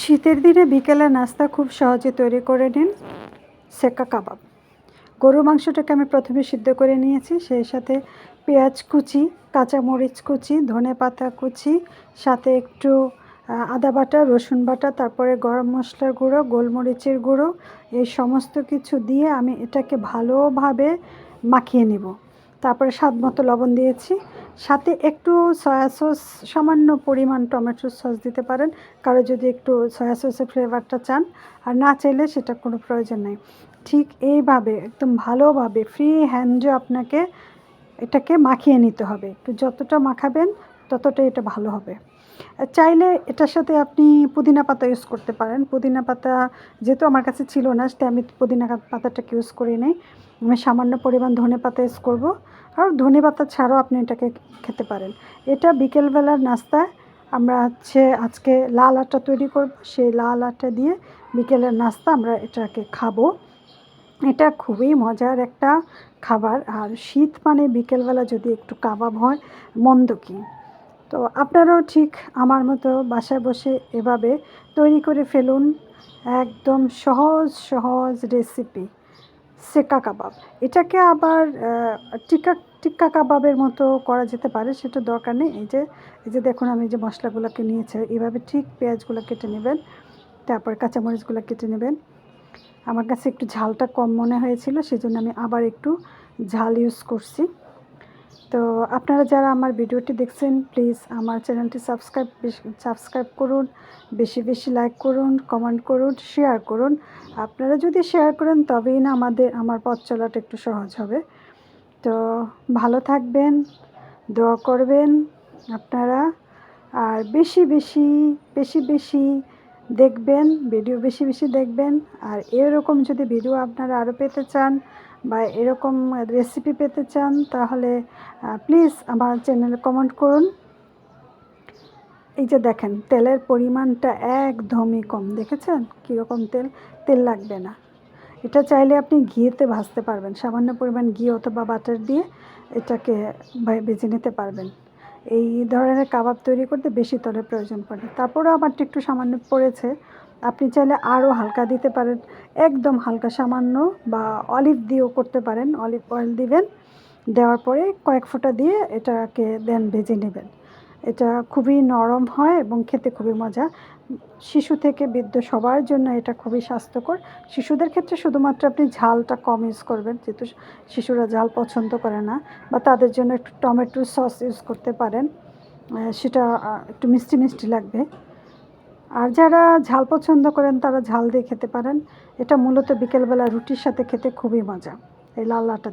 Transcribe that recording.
শীতের দিনে বিকেলে নাস্তা খুব সহজে তৈরি করে নিন সেকা কাবাব। গরুর মাংসটাকে আমি প্রথমে সিদ্ধ করে নিয়েছি, সেই সাথে পেঁয়াজ কুচি, কাঁচামরিচ কুচি, ধনে পাতা কুচি, সাথে একটু আদা বাটা, রসুন বাটা, তারপরে গরম মশলার গুঁড়ো, গোলমরিচের গুঁড়ো, এই সমস্ত কিছু দিয়ে আমি এটাকে ভালোভাবে মাখিয়ে নিব। তারপরে স্বাদ মতো লবণ দিয়েছি। সাথে একটু সয়া সস সামান্য পরিমাণ টমেটো সস দিতে পারেন। কারও যদি একটু সয়া সসের ফ্লেভারটা চান, আর না চাইলে সেটা কোনো প্রয়োজন নেই। ঠিক এইভাবে, একদম ভালোভাবে ফ্রি হ্যান্ডে আপনাকে, এটাকে মাখিয়ে নিতে হবে। একটু যতটা মাখাবেন ততটা এটা ভালো হবে। চাইলে এটার সাথে আপনি পুদিনা পাতা ইউজ করতে পারেন। পুদিনা পাতা যেহেতু আমার কাছে ছিল না তাই আমি পুদিনা পাতাটাকে ইউজ করি নিই। আমি সামান্য পরিমাণ ধনে পাতা ইউজ করব। আর ধনে পাতা ছাড়াও আপনি এটাকে খেতে পারেন। এটা বিকেলবেলার নাস্তায় আমরা হচ্ছে আজকে লাল আটা তৈরি করব। সেই লাল আটা দিয়ে বিকেলের নাস্তা আমরা এটাকে খাব। এটা খুবই মজার একটা খাবার। আর শীত মানে বিকেলবেলা যদি একটু কাবাব হয়, মন্দ কি? তো আপনারাও ঠিক আমার মতো বাসায় বসে এভাবে তৈরি করে ফেলুন একদম সহজ সহজ রেসিপি সেকা কাবাব। এটাকে আবার আহ, টিক্কা কাবাবের মতো করা যেতে পারে সেটা দরকার নেই। এই যে এই যে দেখুন আমি যে মশলাগুলোকে নিয়েছি এইভাবে ঠিক পেঁয়াজগুলো কেটে নেবেন তারপর কাঁচামরিচগুলো কেটে নেবেন। আমার কাছে একটু ঝালটা কম মনে হয়েছিল সেজন্য আমি আবার একটু ঝাল ইউজ করছি। তো আপনারা যারা আমার ভিডিওটি দেখছেন প্লিজ আমার চ্যানেলটি সাবস্ক্রাইব সাবস্ক্রাইব করুন, বেশি বেশি লাইক করুন কমেন্ট করুন শেয়ার করুন। আপনারা যদি শেয়ার করেন, তবেই না আমাদের, আমার পথ চলাটা একটু সহজ হবে। তো ভালো থাকবেন, দোয়া করবেন আপনারা, আর বেশি বেশি বেশি বেশি দেখবেন ভিডিও বেশি বেশি দেখবেন, আর এরকম যদি ভিডিও আপনারা আরও পেতে চান বা এরকম রেসিপি পেতে চান, তাহলে প্লিজ আমার চ্যানেলে কমেন্ট করুন। এই যে দেখেন, তেলের পরিমাণটা একদমই কম, দেখেছেন? কীরকম তেল? তেল লাগবে না। এটা চাইলে আপনি ঘিয়েতে ভাজতে পারবেন, সামান্য পরিমাণ ঘি অথবা বাটার দিয়ে এটাকে ভেজে নিতে পারবেন। এই ধরনের কাবাব তৈরি করতে বেশি তেলের প্রয়োজন পড়ে। তারপরেও আমারটা একটু সামান্য পড়েছে আপনি চাইলে আরও হালকা দিতে পারেন, একদম হালকা সামান্য বা অলিভ দিয়েও করতে পারেন, অলিভ অয়েল দিবেন, দেওয়ার পরে কয়েক ফোঁটা দিয়ে এটাকে দেন ভেজে নেবেন। এটা খুবই নরম হয় এবং খেতে খুবই মজা। শিশু থেকে বৃদ্ধ সবার জন্য এটা খুবই স্বাস্থ্যকর। শিশুদের ক্ষেত্রে শুধুমাত্র আপনি ঝালটা কম ইউজ করবেন, যেহেতু শিশুরা ঝাল পছন্দ করে না, বা তাদের জন্য একটু টমেটো সস ইউজ করতে পারেন সেটা একটু মিষ্টি মিষ্টি লাগবে। আর যারা ঝাল পছন্দ করেন, তারা ঝাল দিয়ে খেতে পারেন। এটা মূলত বিকেলবেলা রুটির সাথে খেতে খুবই মজা। এই লাল আটা